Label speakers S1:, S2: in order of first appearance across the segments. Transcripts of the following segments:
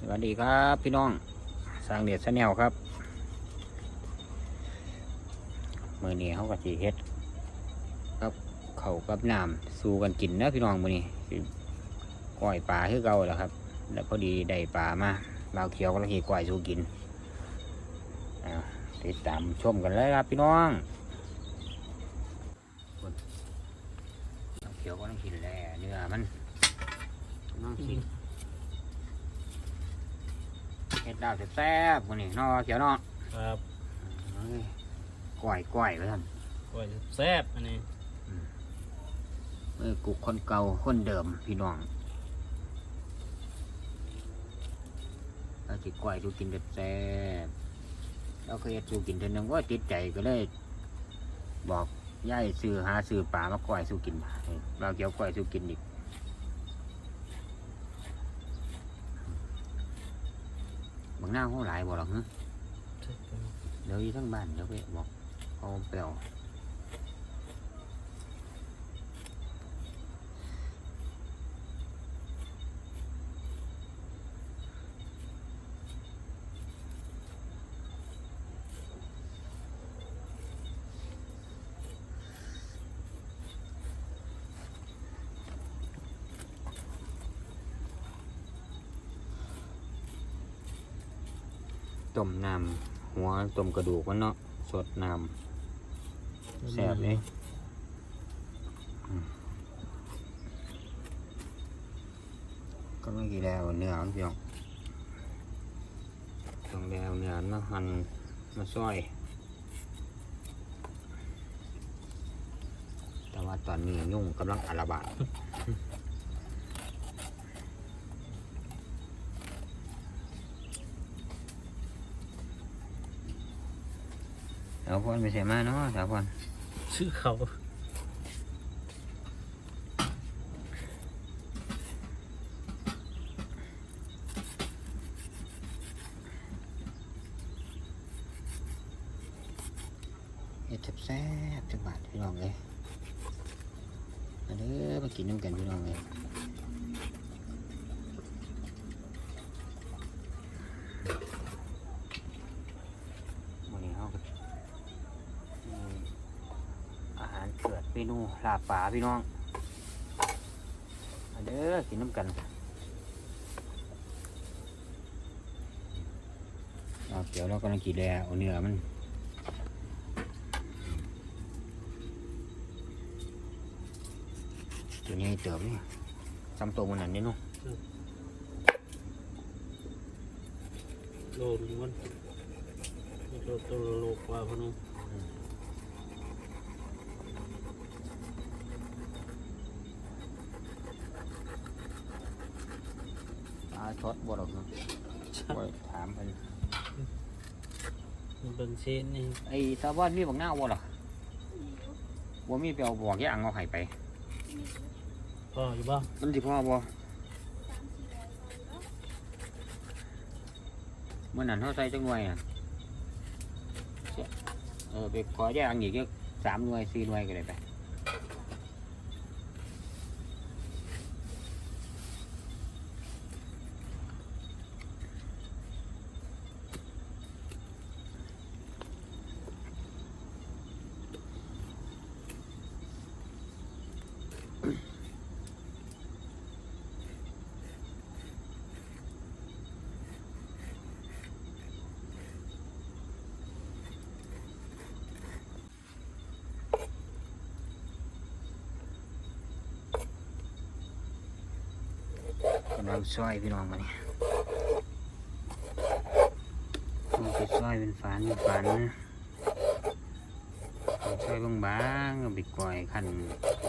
S1: สวัสดีครับพี่น้องสร้างเด็ดชาแนลครับมือนี้เขาก็จีเฮ็ดกับเขากับน้ำสู้กันกินนะพี่น้องมือนี้ก้อยปลาคือเก่าแหล้วครับ แล้วพอดีได้ปลามาเราเขียวก็เลยก้อยสู้กินอ่าติดตามชมกันเลยครับพี่น้องเราเขียวก็ต้องกินแหล้วเนื้อมันต้องกิน เห็ ดดาวแซ่บๆวันนี้เนอเขียวเนาะ
S2: ครับ
S1: เอ้ยก้อยก้อยไว้ท่าน
S2: กล้วยแซ่บอันนี้
S1: เอ้ยกูคนเก่าคนเดิมพี่น้องเราจิก้อยดูกินแซ่บๆเราเคยเฮ็ดสูกินเทอนึงว่าติดใจก็เลย บอกย่ายซื้อหาซื้อปลามาก้อยสู้กิน เราเกี่ยวก้อยสู้กินอีกบางหน้าเขาหลายบ่หรอกเนอะเดี๋ยวอีทั้งบ้านเดี๋ยวไปบอกเอาไปเอา ต้มน้ำหัวต้มกระดูกมันเนาะสดน้ำแซ่บเลยก็ไม่กี่แล้วเนื้อมันเพียงต้องแล้วเนื้อมาหั่นมาซอย แต่ว่าตอนนี้ยุ่งกำลังอาระบาด เอาพอนไปใส่มาเนาะสาวพอน
S2: ชื่อเขา
S1: เฮ็ดแซ่บๆจังหวัดพี่น้องเลยมาเด้อมากินน้ำกันพี่น้องเลยวันนี้เขาก็มีอาหารเกิดเมนูลาบป่าพี่น้องเด้อกินน้ำกันเราเดี๋ยวเรากำลังกินแล้วเอเนื้อมันตัวนี้เติมนี่ซ้ำตัวมันนั่นนี่เนาะ
S2: โลล้วนโลตัวโลกว่าพนุ
S1: ตาช็อตบ่หรอกเนาะบ่ถามไป
S2: มันเป็นเชนนี่
S1: ไอ้ตาบ้านมีบักหน้าบ่หรอบ่มีไปเอาบอกย่างเอาไห้ไป
S2: พ่ออยู่บ้าง
S1: มันสิพ่อบ่เมื่อนั้นเขาใส่จังหน่วยอะเสียเออไปขอย่างอีกจักสามหน่วยสี่หน่วยก็ได้ไป กำลังซอยพี่น้องมาเนี่ยมันจะซอยเป็นฝันเป็นฝันนะเอาซอยบางๆเอาไปก่อยคัน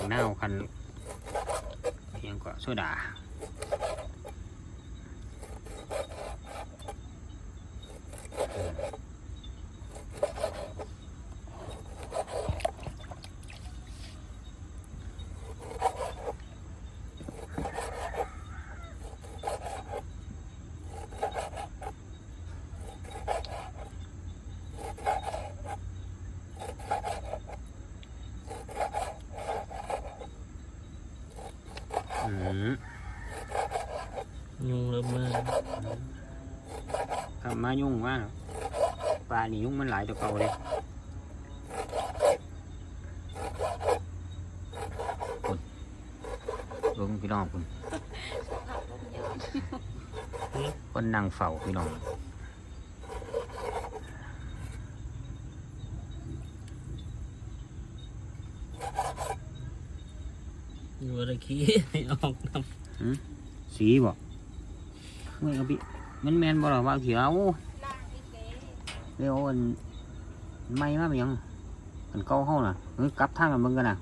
S1: เน่าวคันเพียงกว่าโซดา มายุ่งว่าปลานี่ยุ่งมันหลายตัวเก่าเลยคุณลุงพี่น้องคุณคนนั่งเฝ้าพี่น้อง
S2: อยู่อะไรขี้ไม่ออกน้
S1: สีบ่ไม่เอาพี่ มันแมนบ่หรอว่าเขียวเดี๋ยวอันไม่มาเป็นหยังอันเก่าเฮาน่ะเฮ้ยกลับทางกันเบิ่งกันน่ะ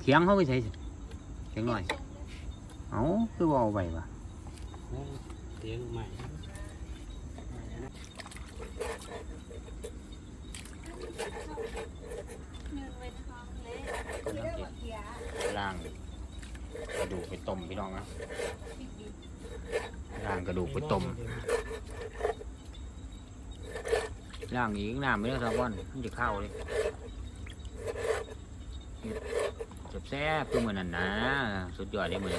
S1: เถียงเขาไปใส่สิเถียงหน่อยเอ้าคือบ่เอาไปวะำ
S2: เสียงใหม่
S1: ล่างกระดูกไปต้มพี่น้องนะ ล่างกระดูกไปต้มล่างอีกน้ำไม่ได้สักวันมันจะเข้าเลยจบแซ่บๆคือเหมือนนั่นนะสุดยอดเลยมือ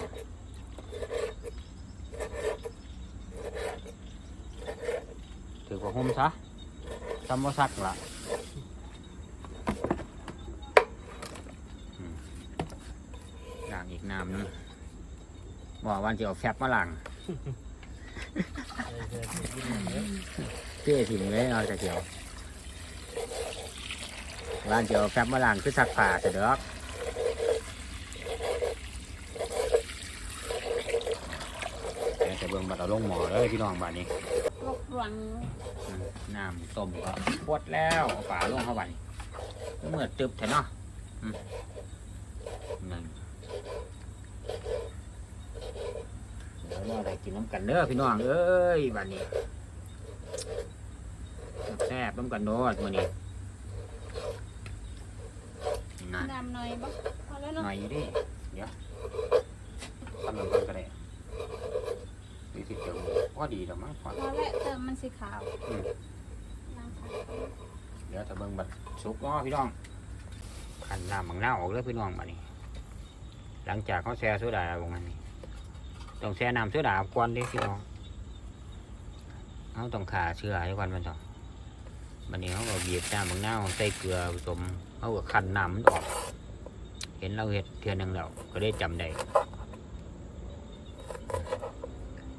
S1: ถือว่าห่มซะทำว่าซักละล้างอีกน้ำนึงบอกวันจะเอาแฟบมาล้าง เท่ถิ่มเลยเอาแต่เดียววันเจะเอาแฟบมาล้างคือสักผ้าแต่เด็กเดี๋ยวจะเบิ่งบัดเอาลงหมอเลยพี่น้องบัดนี้
S3: ลกหลัง
S1: น้ำต้มก็ปวดแล้วเอาฝาลงเข้าไปเมื่อตึบเถอะเนาะอืมนั่น เดี๋ยวเราได้กินน้ำกันเด้อพี่น้องเอ้ยบัดนี้แซ่บน้ำกันโดดมื้อนี้นั่น
S3: น้ำหน่อยบ่พอแล้ว
S1: ห
S3: เนาะ
S1: น่อยอยู่ดิเดี๋ยวทำหนึ่งกันก็ได้ดีที่เดียวพอดีแล้วมั้งพอ
S3: พอแล้วเติมมันสีขาว
S1: อืม
S3: น้ำขาว
S1: เดี๋ยวถ้าเบิ่งบัดสุกเนาะพี่น้องขันน้ำมังน้าออกเลยพี่น้องบัดนี้หลังจากเขาแช่โซดาลงมานี่ ต้องแช่น้ำโซดาก่อนด้พี่น้องเขาต้องขาเชื้อให้วันมันต่อบัดนี้เขาก็บีบน้ำมังน้าวใส่เกลือผสมเขาก็คั้นน้ำมันออก เห็นเราเห็ดเทือหนึงแล้วก็ได้จำได้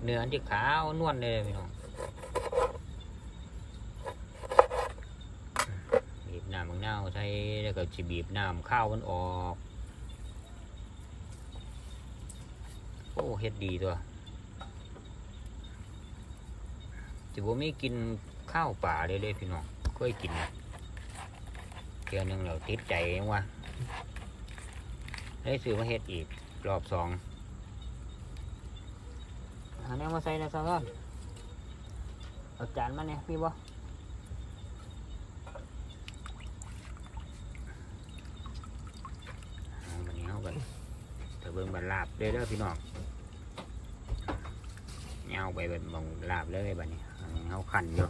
S1: เนื้อที่ขาวนวลเลยพี่น้องบีบน้ำมังน้าวใส่แล้วก็จะบีบน้ำข้าวมันออก โอ้เฮ็ดดีตัวจิบ่มีกินข้าวป่าเลยเลยพี่น้องเคยกินนะเทือนึงเราติดใจเองว่าได้ซื้อมาเฮ็ดอีก รอบสองหาแนวมาใส่นะสักก่อนเอาจานมาเนี่ยพี่บ่เอาวันนี้เอากันถ้าเบิ่งบันลาบเด้อเด้อพี่น้อง เงาไปเป็นมองลาบเลยบัดนี้อันนี้เขาขันอยู่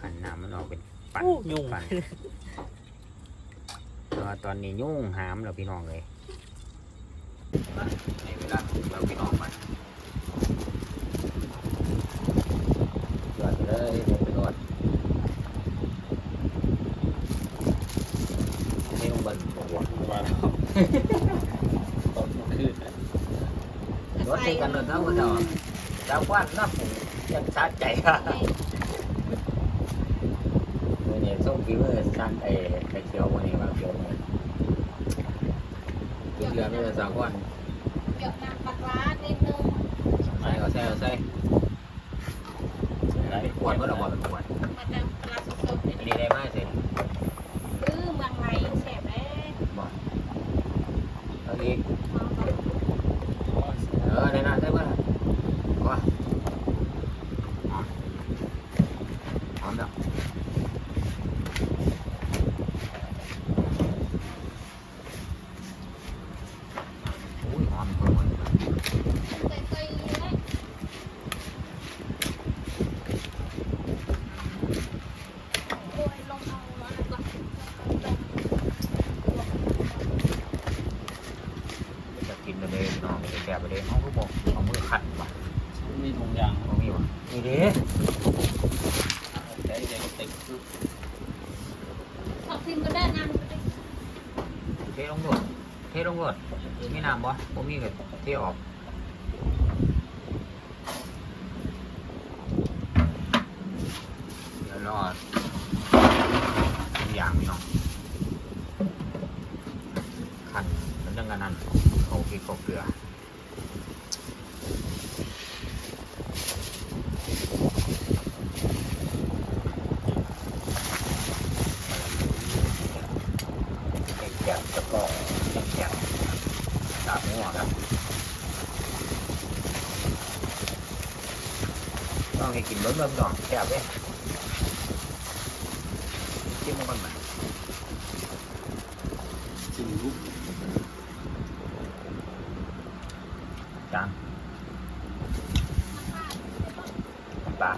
S1: ขันน้ำมันออกเป็นปั่น
S2: โอ้ยุ่ง
S1: ปั่นแต่ว่าตอนนี้ยุ่งหามแล้วพี่น้องเลยในเวลาเราพี่น้องมันยอดไปเลยเดินไปรอดนี่ลงเบันหัว
S2: ว่าแล้วตอนคืน
S1: รถตีกันเลยครับคุณเจ้าเจ้าควันนับยังสะใจค่ะมือเนี่ยส่งฝีมือสั่นไอ้ไอ้เขียวมือนี่มาเขียวมือเดือนเดือนไม่ได้สาวควัน
S3: เดี๋ยวน้ำปลาร้านิดนึง
S1: ใส่ก็ใส่ก็ใส่ไอ้ขวดเมื่อเราบอกเป็นขวด
S3: มาน้ำปลาร้าสดๆ
S1: อันนี้ได้ไหมสิ
S3: คือเมืองไทยแซ่บแน่
S1: บอกเอาอีก
S3: อน
S1: เออในนั้นได้ไหมว่าหอมหอมแล้วอุ้ยหอมเพิ่มเลย
S3: เคยๆเลยโอ้ยลงเอาแล้วก่อน
S1: เด้ได้ได้ติด
S3: ขอบคุณก็ได้น้ำก็ได้
S1: เทลงรถเทลงรถมีน้ำบ่ผมมีก็เทออกเดี๋ยวรอเป็นอย่างพี่น้องขันมันยังกันนั่นเขาพริกเขาเกลือ แกงแกงแล้วก็แกงแกงสามหัวครับ ต้องให้กินเบิ้มเบิ้มก่อนแซ่บเลยจิ้มมันก่อนไหม
S2: จริงลูก
S1: จานน้ำปลา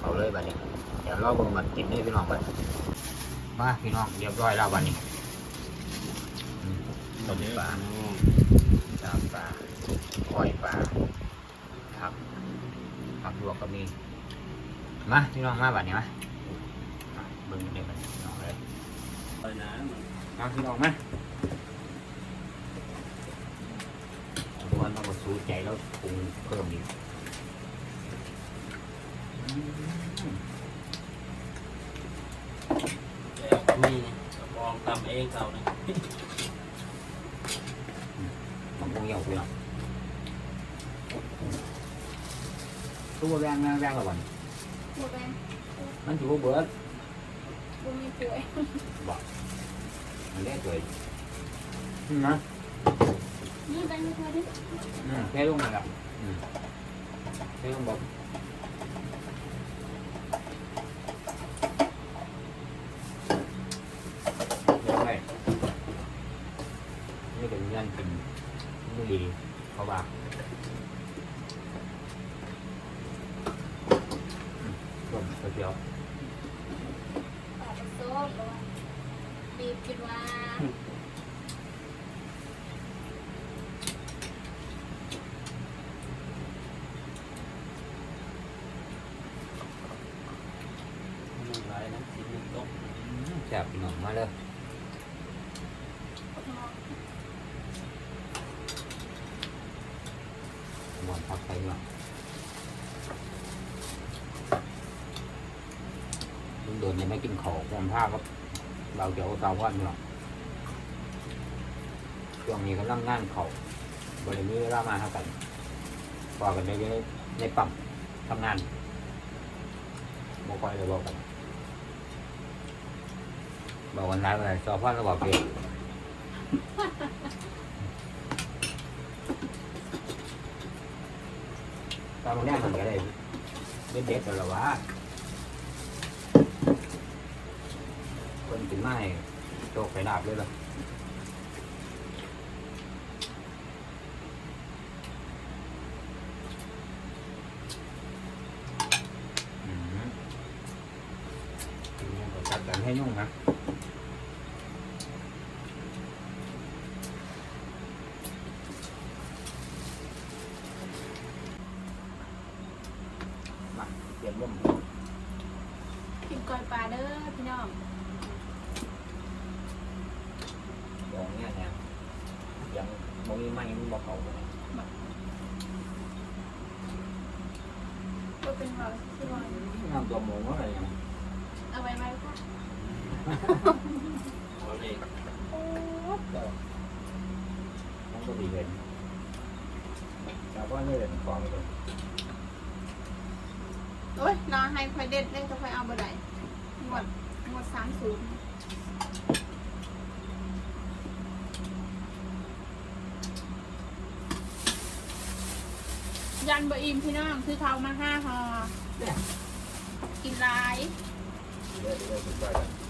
S1: เอาเลยบัดนี้ เดี๋ยวรอเบิ่งมันกินนี่พี่น้องไปมาพี่น้องเรียบร้อยแล้ววันนี้อืมต้มปลาจามปลาก้อยปลาครับผักลวกก็มี มาพี่น้องมาบัดนี้มามาเบิ่งเด็กกันพี่น้องเลย
S2: ไปนะ
S1: มาพี่น้องมาทุกวันต้องมาสู้ใจแล้วปรุงเพิ่มอีก อ
S2: งทำเองเขาเนี่ย
S1: มันคงยาวพี่น้องตัวแรงแรงแรงละวัน
S3: หมดแล้ว
S1: มันถือว่าเบิร์ด
S3: บุมีป่วย
S1: มันเล่นเลยนะ
S3: นี่ได้ไม่พอดิ
S1: อืมแค่ลงมาแล้วอืมแค่ลงบอกเดี๋ยวให้นี่เป็นเงินกินมือดีเขาบอกอืมต้มก๋วยเตี๋ยว
S3: ปลาผสมหรือว่า บีบกินว่า
S2: มันหลายนะชิ้นหนึ่งโต๊ะ
S1: อืมแซ่บพี่น้องมาเลยหมอนพักไปเนาะลุงเดินยังไม่กินของความผ้าก็ เราเดี๋ยวเตาวันเนาะช่วงนี้กำลังงานเขาบริมีเวลามาเท่ากันพอกันได้ในในปั๊มทำงานบอกคอยเลยบอกกันบอกวันนั้นเลยชอบพ่อเราบอกเองตอนมันแรกมันก็ได้เด็ดเด็ดแต่ละวะ คนกินไม่โตกไปดาบเลยล่ะอืมยังก็จัดการให้ยุ่งนะ มาเตรียมร่ม
S3: กินกอยปลาเด้อพี่น้อง
S1: ลองเนี่ยเนี่ยยังมมีไม้มันบอกเขาเลย
S3: ก็เป็นเราที่ว่า
S1: น้ำตัวหมูอะไรอย่าง
S3: เอาไว้ไว้ค่ะ
S2: เขาเลย
S3: โอ้
S1: มันก็ ดีเลยแต่ว่าไม่เป็นกองเลย
S3: โอ้ยรอให้คอยเด็ดเล่นก็คอยเอาบ่ได้หมดหมดสามศูนย์ยันบะอิมพี่น้องคือเขามาห้าห่อกินหลาย
S1: เดี๋ยวเดี๋ยวจะไปกั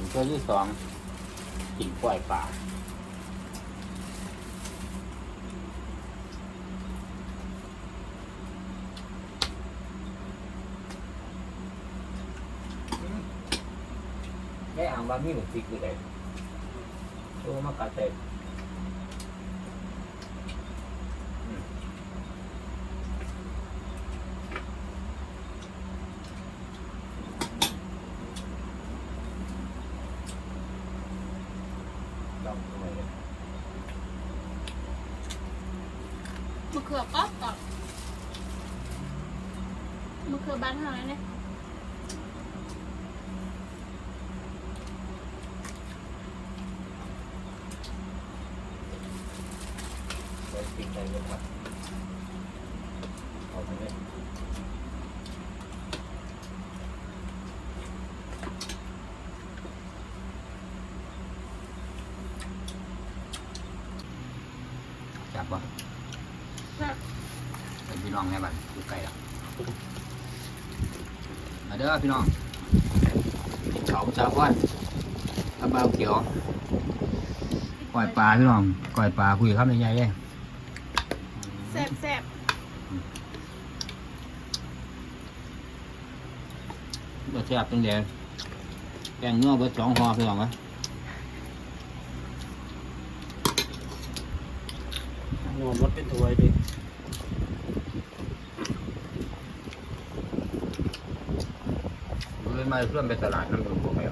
S1: เป็นช่อที่สองกิ่งกล้วยป่าได้อ่างว่ามีหมดจิกเลยโตมากระเต็ม มะ
S3: เขือก็ก่อนมะเขือบ้านเท่านั้นเนี่ย
S1: ไปกินไปเลยครับเอาไปเลยจับปะ
S3: แบบ
S1: เป็นพี่น้องแม่บ้านอยู่ใกล้แล้วมา เด้อพี่น้องเขาชาวบ้านตะเบาเขียวก่อยปลาพี่น้องก่อยปลาคุยครับในใหญ่เลย
S3: แซ่บแซ่บ
S1: รสแซ่บตั้งแต่แกงเนื้อเบิดสองห่อพี่น้องวะ
S2: นอนมดเป็นถ้วยดิ
S1: เลย มาเพื่อนไปตลาดน้ำดูพวกเขา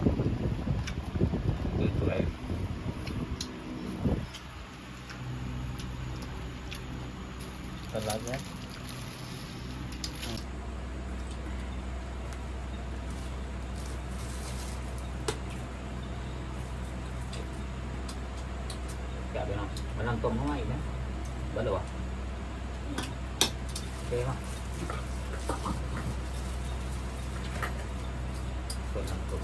S1: สวย
S2: ตลาดเนี้ย
S1: ๆแซ่บพี่น้องมันนั่งต้มน้อยอีกนะเบิดเลยวะโอเคมั้ยส่วนน้ำต้ม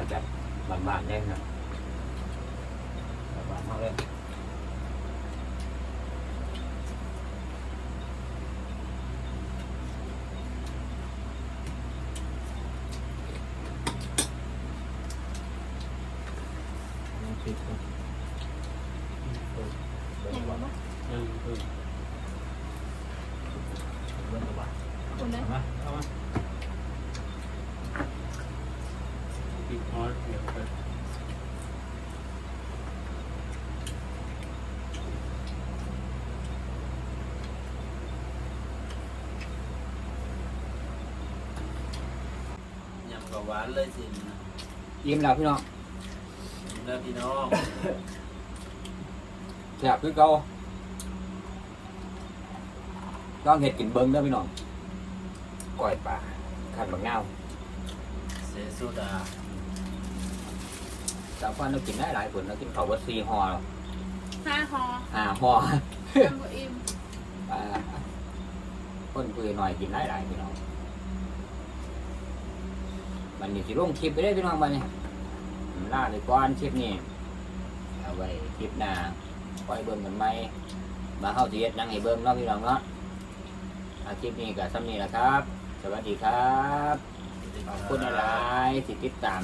S1: รสชาติแบบบานๆได้นะบานๆมากเลย
S2: ปิดก่อน
S3: อย่างบอกว่า
S2: ยังเออ
S1: เบิ่งดูว่า
S3: คุณนะ
S2: เอามาเอามาปิดฮอตเดี๋ยวไปยำกับ หวานเลยสินะ
S1: ยิ้มแล้วพี่น้อง
S2: เด้อพี่น้อง
S1: แซ่บคือเก่าต้องเห็ดกินเบิ้งเด้อพี่น้องก้อยปลาขันบักเงา
S2: เสสุดา
S1: สาวฟันเรากินได้หลายคนเรากินข้าววัดซีห่อ
S3: ห้าหอ
S1: ห้าห่อ
S3: ทำบะอิ่ม
S1: อ่าคนคุยหน่อยกินหลายหลายพี่น้อง มันนี่สิลงคลิปไปได้พี่น้องบันนี้ผมลาไปก่อนคลิปนี้เอาไว้คลิปหน้าปล่อยเบิ่งกันไหมมาเข้าสิเฮ็ดนั่งให้เบิ่งเนาะพี่น้องเนาะอาคลิปนี้กับซ้ำนี้แหละครับ สวัสดีครับขอบคุณหลายๆที่ติดตาม